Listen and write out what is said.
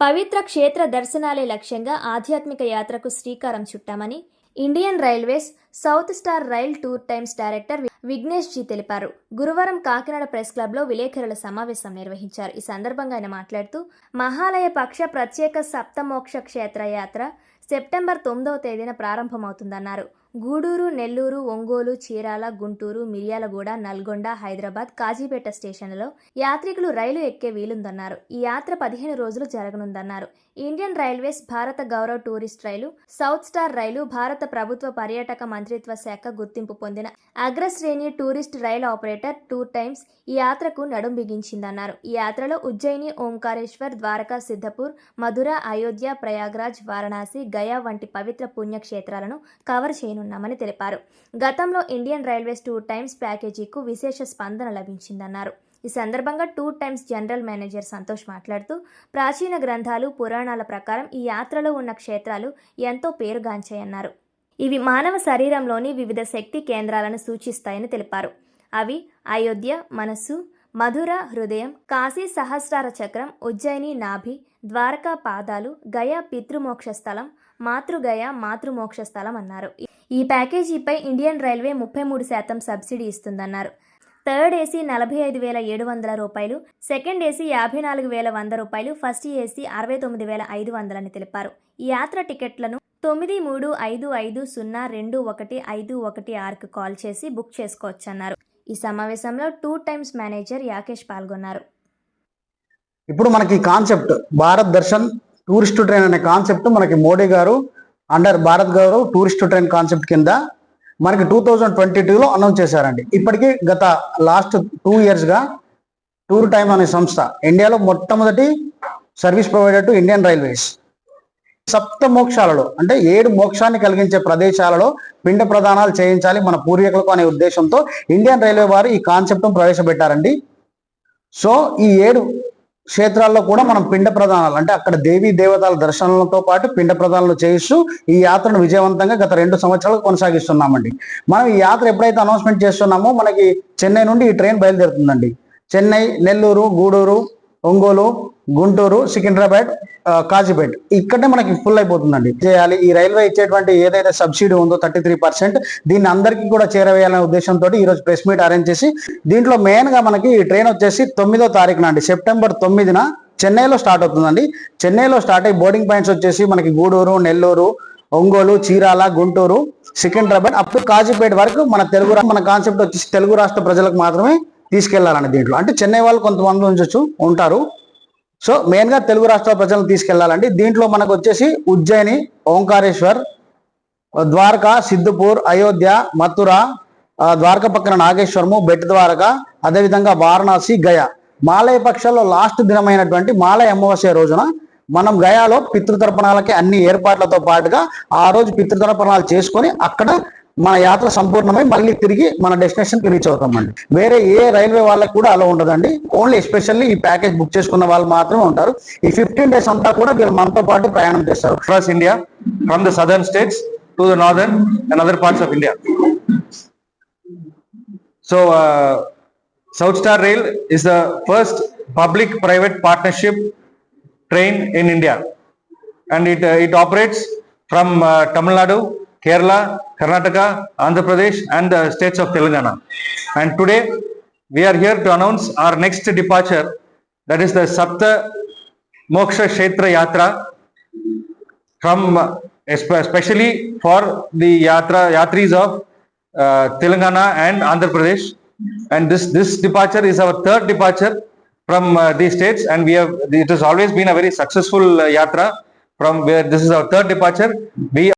పవిత్ర క్షేత్ర దర్శనాలే లక్ష్యంగా ఆధ్యాత్మిక యాత్రకు శ్రీకారం చుట్టామని Indian Railways South Star Rail Tour Times director Vignesh ji తెలిపారు. గురువారం కాకినాడ ప్రెస్ క్లబ్లో విలేకరుల సమావేశం నిర్వహించారు. ఈ సందర్భంగా ఆయన మాట్లాడుతూ మహాలయ పక్ష ప్రత్యేక సప్తమోక్ష క్షేత్ర యాత్ర సెప్టెంబర్ తొమ్మిదవ తేదీన ప్రారంభమవుతుందన్నారు. గూడూరు నెల్లూరు ఒంగోలు చీరాల గుంటూరు మిర్యాలగూడ నల్గొండ హైదరాబాద్ కాజీపేట స్టేషన్లలో యాత్రికులు రైలు ఎక్కే వీలుందన్నారు. ఈ యాత్ర పదిహేను రోజులు జరగనుందన్నారు. Indian Railways Bharat Gaurav tourist rail South Star rail భారత ప్రభుత్వ పర్యాటక మంత్రిత్వ శాఖ గుర్తింపు పొందిన అగ్రశ్రేణి tourist rail operator Tour Times ఈ యాత్రకు నడుం బిగించిందన్నారు. ఈ యాత్రలో ఉజ్జయిని ఓంకారేశ్వర్ ద్వారకా సిద్ధపూర్ మధుర అయోధ్య ప్రయాగ్రాజ్ వారణాసి గయా వంటి పవిత్ర పుణ్యక్షేత్రాలను కవర్ చేయనున్నామని తెలిపారు. గతంలో ఇండియన్ రైల్వేస్ టూ టైమ్స్ ప్యాకేజీకు విశేష స్పందన లభించిందన్నారు. ఈ సందర్భంగా Tour Times general manager Santosh మాట్లాడుతూ ప్రాచీన గ్రంథాలు పురాణాల ప్రకారం ఈ యాత్రలో ఉన్న క్షేత్రాలు ఎంతో పేరుగాంచాయన్నారు. ఇవి మానవ శరీరంలోని వివిధ శక్తి కేంద్రాలను సూచిస్తాయని తెలిపారు. అవి అయోధ్య మనస్సు మధుర హృదయం కాశీ సహస్రార చక్రం ఉజ్జయిని నాభి ద్వారకా పాదాలు గయా పితృమోక్ష స్థలం మాతృగయ మాతృమోక్ష స్థలం అన్నారు. ఈ ప్యాకేజీపై ఇండియన్ రైల్వే ముప్పై మూడు శాతం సబ్సిడీ ఇస్తుందన్నారు. థర్డ్ ఏసీ నలభై ఐదు వేల ఏడు వందల రూపాయలు సెకండ్ ఏసీ యాభై నాలుగు వేల వంద రూపాయలు ఫస్ట్ ఏసీ అరవై తొమ్మిది వేల ఐదు వందలని తెలిపారు. ఈ యాత్ర టికెట్లను తొమ్మిది మూడు ఐదు ఐదు సున్నా రెండు ఒకటి ఐదు ఒకటి ఆరుకు కాల్ చేసి బుక్ చేసుకోవచ్చన్నారు. ఈ సమావేశంలో టూ టైమ్స్ మేనేజర్ యాకేష్ పాల్గొన్నారు. ఇప్పుడు మనకి concept Bharat Darshan tourist train అనే కాన్సెప్ట్ మనకి మోడీ గారు under Bharat Gaurav tourist train concept కింద మనకి టూ థౌజండ్ ట్వంటీ టూలో అనౌన్స్ చేశారండి. ఇప్పటికీ గత లాస్ట్ టూ ఇయర్స్గా టూర్ టైమ్ అనే సంస్థ ఇండియాలో మొట్టమొదటి service provider to Indian Railways. సప్త మోక్షాలలో అంటే ఏడు మోక్షాన్ని కలిగించే ప్రదేశాలలో పిండ ప్రదానాలు చేయించాలి మన పూర్వీకులకు అనే ఉద్దేశంతో ఇండియన్ రైల్వే వారు ఈ కాన్సెప్ట్ను ప్రవేశపెట్టారండి. సో ఈ ఏడు క్షేత్రాల్లో కూడా మనం పిండ ప్రదానాలు అంటే అక్కడ దేవీ దేవతల దర్శనాలతో పాటు పిండ ప్రదానాలు చేయిస్తూ ఈ యాత్రను విజయవంతంగా గత రెండు సంవత్సరాలు కొనసాగిస్తున్నామండి. మనం ఈ యాత్ర ఎప్పుడైతే అనౌన్స్మెంట్ చేస్తున్నామో మనకి చెన్నై నుండి ఈ ట్రైన్ బయలుదేరుతుందండి. చెన్నై నెల్లూరు గూడూరు ఒంగోలు గుంటూరు సికింద్రాబాద్ కాజీపేట్. ఇక్కడే మనకి ఫుల్ అయిపోతుందండి. చేయాలి. ఈ రైల్వే ఇచ్చేటువంటి ఏదైతే సబ్సిడీ ఉందో థర్టీ త్రీ పర్సెంట్ దీన్ని అందరికీ కూడా చేరవేయాలనే ఉద్దేశంతో ఈరోజు ప్రెస్ మీట్ అరేంజ్ చేసి దీంట్లో మెయిన్గా మనకి ఈ ట్రైన్ వచ్చేసి తొమ్మిదో తారీఖున అండి. సెప్టెంబర్ తొమ్మిదిన చెన్నైలో స్టార్ట్ అవుతుందండి. చెన్నైలో స్టార్ట్ అయ్యి బోర్డింగ్ పాయింట్స్ వచ్చేసి మనకి గూడూరు నెల్లూరు ఒంగోలు చీరాల గుంటూరు సికింద్రాబాద్ అప్ టు కాజీపేట వరకు మన తెలుగు మన కాన్సెప్ట్ వచ్చేసి తెలుగు రాష్ట్ర ప్రజలకు మాత్రమే తీసుకెళ్ళాలని దీంట్లో. అంటే చెన్నై వాళ్ళు కొంతమంది ఉంచొచ్చు ఉంటారు. సో మెయిన్గా తెలుగు రాష్ట్రాల ప్రజలను తీసుకెళ్ళాలండి. దీంట్లో మనకు వచ్చేసి ఉజ్జయిని ఓంకారేశ్వర్ ద్వారకా సిద్ధపూర్ అయోధ్య మథుర ద్వారక పక్కన నాగేశ్వరము బెట్ ద్వారక అదేవిధంగా వారణాసి గయ. మాలయ పక్షాల్లో లాస్ట్ దినమైనటువంటి మాలయ అమావాస్య రోజున మనం గయాలో పితృతర్పణాలకి అన్ని ఏర్పాట్లతో పాటుగా ఆ రోజు పితృతర్పణాలు చేసుకొని అక్కడ మన యాత్ర సంపూర్ణమై మళ్ళీ తిరిగి మన డెస్టినేషన్ డెస్టినేషన్కి రీచ్ అవుతామండి. వేరే ఏ రైల్వే వాళ్ళకి కూడా అలా ఉండదండి. ఓన్లీ ఎస్పెషల్లీ ఈ ప్యాకేజ్ బుక్ చేసుకున్న వాళ్ళు మాత్రమే ఉంటారు. ఈ ఫిఫ్టీన్ డేస్ అంతా కూడా మీరు మనతో పాటు ప్రయాణం చేస్తారు. Across India from the southern states to the northern and other parts of India so South Star Rail is the first public private partnership train in India and it it operates from Tamil Nadu Kerala, Karnataka, Andhra Pradesh and the states of Telangana. And today, we are here to announce our next departure, that is the Sapta Moksha Kshetra Yatra from especially for the yatra yatris of uh, Telangana and Andhra Pradesh. And this this departure is our third departure from uh, these states, and we have it has always been a very successful uh, yatra. From where this is our third departure, we